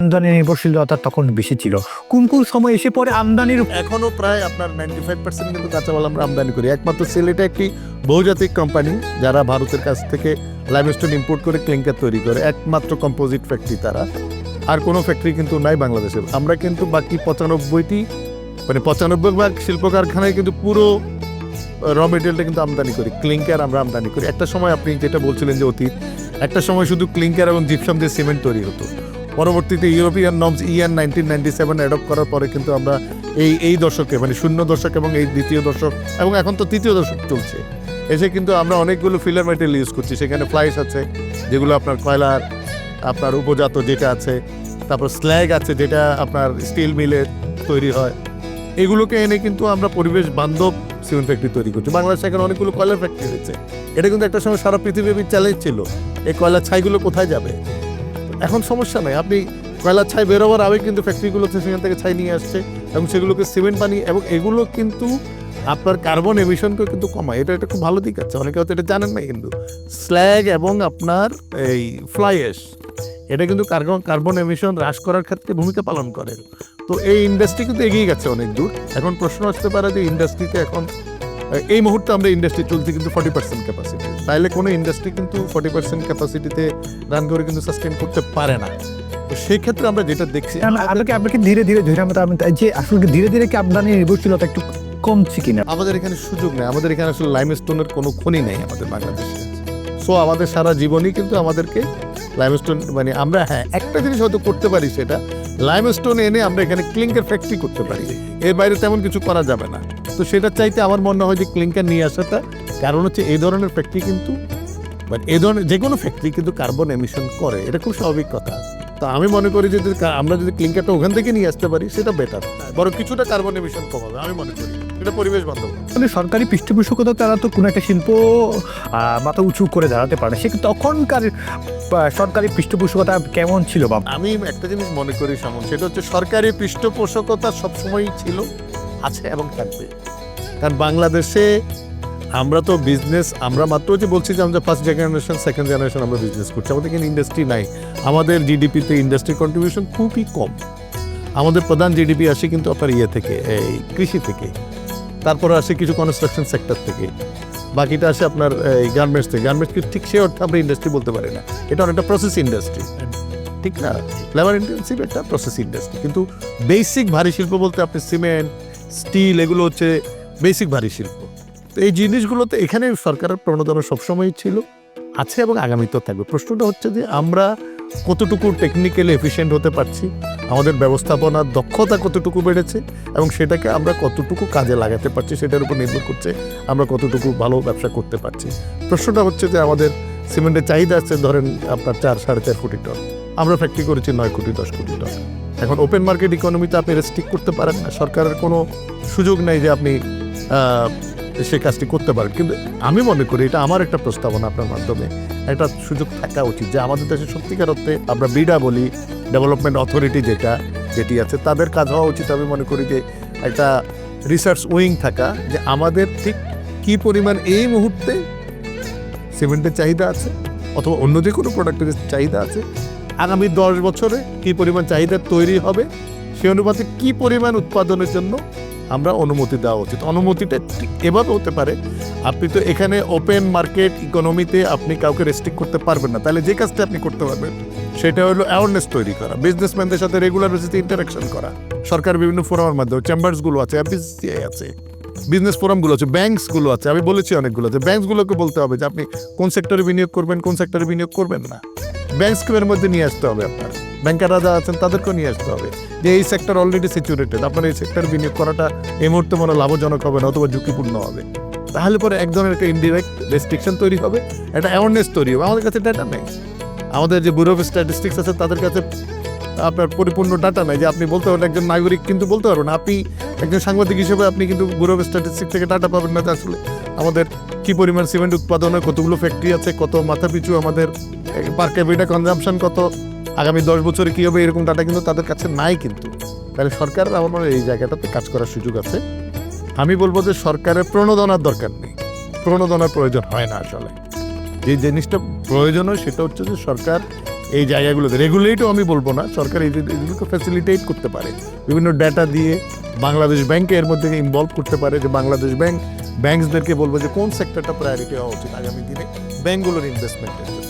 আমদানি নির্ভরশীলতা তখন বেশি ছিল। কোন কোন সময় এসে পরে আমদানির এখনও প্রায় আপনার নাইনটি ফাইভ পার্সেন্ট কিন্তু কাঁচামাল আমরা আমদানি করি। একমাত্র সিলেটে একটি বহুজাতিক কোম্পানি যারা ভারতের কাছ থেকে লাইমস্টোন ইম্পোর্ট করে ক্লিঙ্কার তৈরি করে। একমাত্র কম্পোজিট ফ্যাক্টরি তারা। আর কোনো ফ্যাক্টরি কিন্তু নাই বাংলাদেশে আমরা কিন্তু বাকি পঁচানব্বইটি মানে পঁচানব্বই ভাগ শিল্প কারখানায় কিন্তু পুরো র মেটেরিয়ালটা কিন্তু আমদানি করি। ক্লিঙ্কার আমরা আমদানি করি। একটা সময় আপনি যেটা বলছিলেন যে অতীত একটা সময় শুধু ক্লিঙ্কার এবং জিপসাম দিয়ে সিমেন্ট তৈরি হতো। পরবর্তীতে European norms EN nineteen ninety seven adopt করার পরে কিন্তু আমরা এই এই দশকে মানে শূন্য দশক এবং এই দ্বিতীয় দশক এবং এখন তো তৃতীয় দশক চলছে। এসে কিন্তু আমরা অনেকগুলো ফিলার মেটেরিয়াল ইউজ করছি। সেখানে ফ্লাইস আছে, যেগুলো আপনার কয়লার, আপনার উপজাত যেটা আছে, তারপর স্ল্যাগ আছে যেটা আপনার স্টিল মিলে তৈরি হয়। এগুলোকে এনে কিন্তু আমরা পরিবেশ বান্ধব সিমেন্ট ফ্যাক্টরি তৈরি করছি। বাংলাদেশে এখন অনেকগুলো কয়লার ফ্যাক্টরি হয়েছে। এটা কিন্তু একটা সময় সারা পৃথিবীর চ্যালেঞ্জ ছিল। এই কয়লার ছাইগুলো কোথায় যাবে? এখন সমস্যা নাই, আপনি কয়লার ছাই বেরোবার আগে কিন্তু ফ্যাক্টরিগুলোতে সেখান থেকে ছাই নিয়ে আসছে এবং সেগুলোকে সিমেন্ট বানিয়ে এবং এগুলো কিন্তু আপনার কার্বন এমিশনকেও কিন্তু কমায়। এটা একটা খুব ভালো দিক আছে, অনেকে হয়তো এটা জানেন না কিন্তু স্ল্যাগ এবং আপনার এই ফ্লাই অ্যাশ এটা কিন্তু কার্বন কার্বন এমিশন হ্রাস করার ক্ষেত্রে ভূমিকা পালন করে। তো এই ইন্ডাস্ট্রি কিন্তু এগিয়ে গেছে অনেক দূর। এখন প্রশ্ন আসতে পারে যে ইন্ডাস্ট্রিতে এখন এই মুহূর্তে আমরা ইন্ডাস্ট্রি চলছে কিন্তু ফর্টি পার্সেন্ট ক্যাপাসিটি তাইলে কোনো ইন্ডাস্ট্রি কিন্তু ফর্টি পার্সেন্ট ক্যাপাসিটিতে রান করে কিন্তু সাস্টেন করতে পারে না। তো সেই ক্ষেত্রে আমরা যেটা দেখছি আপনাকে আপনাকে ধীরে ধীরে ধীরে আমরা যে আসলে ধীরে ধীরে কি আমদানি নির্ভরশীলতা একটু কমছে কিনা? আমাদের এখানে সুযোগ নেই। আমাদের এখানে আসলে লাইমস্টোনের কোনো খনি নেই আমাদের বাংলাদেশে। সো আমাদের সারা জীবনই কিন্তু আমাদেরকে লাইমস্টোন মানে আমরা হ্যাঁ একটা জিনিস হয়তো করতে পারি সেটা লাইমস্টোন এনে আমরা এখানে ক্লিঙ্কার ফ্যাক্টরি করতে পারি। এর বাইরে তেমন কিছু করা যাবে না। তো সেটা চাইতে আমার মনে হয় যে ক্লিঙ্কার নিয়ে আসাটা কারণ হচ্ছে এই ধরনের ফ্যাক্টরি কিন্তু মানে এই ধরনের যে কোনো ফ্যাক্টরি কিন্তু কার্বন এমিশন করে এটা খুব স্বাভাবিক কথা। তো আমি মনে করি যে যদি আমরা যদি ক্লিঙ্কারটা ওখান থেকে নিয়ে আসতে পারি সেটা বেটার বরং কিছুটা কার্বন এমিশন কমাবে আমি মনে করি। এটা পরিবেশ বান্ধব। মানে সরকারি পৃষ্ঠপোষকতা তারা তো কোনো একটা শিল্প মাথা উঁচু করে দাঁড়াতে পারে সে তখনকার সরকারি পৃষ্ঠপোষকতা কেমন ছিল বা আমি একটা জিনিস মনে করি সামন সেটা হচ্ছে সরকারি পৃষ্ঠপোষকতা সবসময়ই ছিল। আছে এবং থাকবে। কারণ বাংলাদেশে আমরা তো বিজনেস আমরা মাত্র যে বলছি যে আমরা ফার্স্ট জেনারেশন সেকেন্ড জেনারেশন আমরা বিজনেস করছি, আমাদের এখানে ইন্ডাস্ট্রি নাই। আমাদের জিডিপিতে ইন্ডাস্ট্রি কন্ট্রিবিউশন খুবই কম। আমাদের প্রধান জিডিপি আসে কিন্তু আপনার ইয়ে থেকে, এই কৃষি থেকে। তারপরে আসে কিছু কনস্ট্রাকশন সেক্টর থেকে। বাকিটা আসে আপনার, এই গার্মেন্টস থেকে। গার্মেন্টস ঠিক সে অর্থে আমরা ইন্ডাস্ট্রি বলতে পারি না। এটা অনেকটা প্রসেস ইন্ডাস্ট্রি ঠিক না? লেবার ইন্টেন্সিভ একটা প্রসেস ইন্ডাস্ট্রি কিন্তু বেসিক ভারী শিল্প বলতে আপনি সিমেন্ট স্টিল, এগুলো হচ্ছে বেসিক ভারী শিল্প। তো এই জিনিসগুলোতে এখানে সরকারের প্রণোদনা সবসময়ই ছিল, আছে এবং আগামীতেও থাকবে। প্রশ্নটা হচ্ছে যে আমরা কতটুকু টেকনিক্যালি এফিশিয়েন্ট হতে পারছি, আমাদের ব্যবস্থাপনার দক্ষতা কতটুকু বেড়েছে, এবং সেটাকে আমরা কতটুকু কাজে লাগাতে পারছি, সেটার উপর নির্ভর করছে আমরা কতটুকু ভালো ব্যবসা করতে পারছি। প্রশ্নটা হচ্ছে যে আমাদের সিমেন্টের চাহিদা আছে, ধরেন আপনার চার সাড়ে চার কোটি টন। আমরা ফ্যাক্টরি করেছি নয় কোটি, দশ কোটি টন এখন ওপেন মার্কেট ইকোনমিতে আপনি রেস্ট্রিক্ট করতে পারেন না। সরকারের কোনো সুযোগ নেই যে আপনি সে কাজটি করতে পারেন। কিন্তু আমি মনে করি এটা আমার একটা প্রস্তাবনা আপনার মাধ্যমে। একটা সুযোগ থাকা উচিত যে আমাদের দেশে সত্যিকার অর্থে আমরা বিডা বলি ডেভেলপমেন্ট অথরিটি যেটা, যেটি আছে, তাদের কাজ হওয়া উচিত। আমি মনে করি যে একটা রিসার্চ উইং থাকা যে আমাদের ঠিক কি পরিমাণ এই মুহূর্তে সিমেন্টের চাহিদা আছে, অথবা অন্য যে কোনো প্রোডাক্টের চাহিদা আছে আগামী দশ বছরে কি পরিমাণ চাহিদা তৈরি হবে, সে অনুপাতে কি পরিমাণ উৎপাদনের জন্য আমরা অনুমতি দেওয়া উচিত। অনুমতিটা ঠিক এভাবে হতে পারে, আপনি তো এখানে ওপেন মার্কেট ইকোনমিতে আপনি কাউকে রেস্ট্রিক্ট করতে পারবেন না। তাহলে যে কাজটা আপনি করতে পারবেন, সেটা হলো অ্যাওয়ারনেস তৈরি করা বিজনেসম্যানদের সাথে রেগুলার বেসিসে ইন্টারাকশন করা। সরকার বিভিন্ন ফোরামের মাধ্যমে চেম্বার্সগুলো আছে এফবিসিআই আছে বিজনেস ফোরামগুলো আছে ব্যাংকসগুলো আছে, আমি বলেছি অনেকগুলো আছে ব্যাংকসগুলোকে বলতে হবে যে আপনি কোন সেক্টরে বিনিয়োগ করবেন, কোন সেক্টরে বিনিয়োগ করবেন না। ব্যাংকস স্কিমের মধ্যে নিয়ে আসতে হবে আপনার। ব্যাংকাররা যারা আছেন তাদেরকেও নিয়ে আসতে হবে। যে এই সেক্টর অলরেডি সিচুরেটেড আপনার এই সেক্টর বিনিয়োগ করাটা এই মুহূর্তে মনে লাভজনক হবে না, অথবা ঝুঁকিপূর্ণ হবে। তাহলে পরে এক ধরনের একটা ইনডিরেক্ট রেস্ট্রিকশন তৈরি হবে, একটা অ্যাওয়ারনেস তৈরি হবে। আমাদের কাছে ডাটা নেই। আমাদের যে ব্যুরো অফ স্ট্যাটিস্টিক্স আছে, তাদের কাছে আপনার পরিপূর্ণ ডাটা নাই যে আপনি বলতে পারেন একজন নাগরিক কিন্তু বলতে পারবেন। আপনি একজন সাংবাদিক হিসেবে আপনি কিন্তু ব্যুরো অফ স্ট্যাটিস্টিক্স থেকে ডাটা পাবেন না। আসলে আমাদের কি পরিমাণ সিমেন্ট উৎপাদন হয়, কতগুলো ফ্যাক্টরি আছে, কত মাথা পিছু আমাদের পার ক্যাপিটা কনজামশন কত, আগামী দশ বছরে কী হবে এরকম ডাটা কিন্তু তাদের কাছে নাই কিন্তু। তাহলে সরকার আমার এই জায়গাটাতে কাজ করার সুযোগ আছে। আমি বলব যে সরকারের প্রণোদনার দরকার নেই। প্রণোদনার প্রয়োজন হয় না আসলে। যে জিনিসটা প্রয়োজন হয় সেটা হচ্ছে যে সরকার এই জায়গাগুলোতে। রেগুলেটও আমি বলব না, সরকার এইগুলোকে ফ্যাসিলিটেট করতে পারে। বিভিন্ন ডাটা দিয়ে বাংলাদেশ ব্যাংকে এর মধ্যে ইনভলভ করতে পারে যে বাংলাদেশ ব্যাংক ব্যাংকসদেরকে বলব যে কোন সেক্টরটা প্রায়োরিটি হওয়া উচিত আগামী দিনে? ব্যাংকগুলোর ইনভেস্টমেন্টের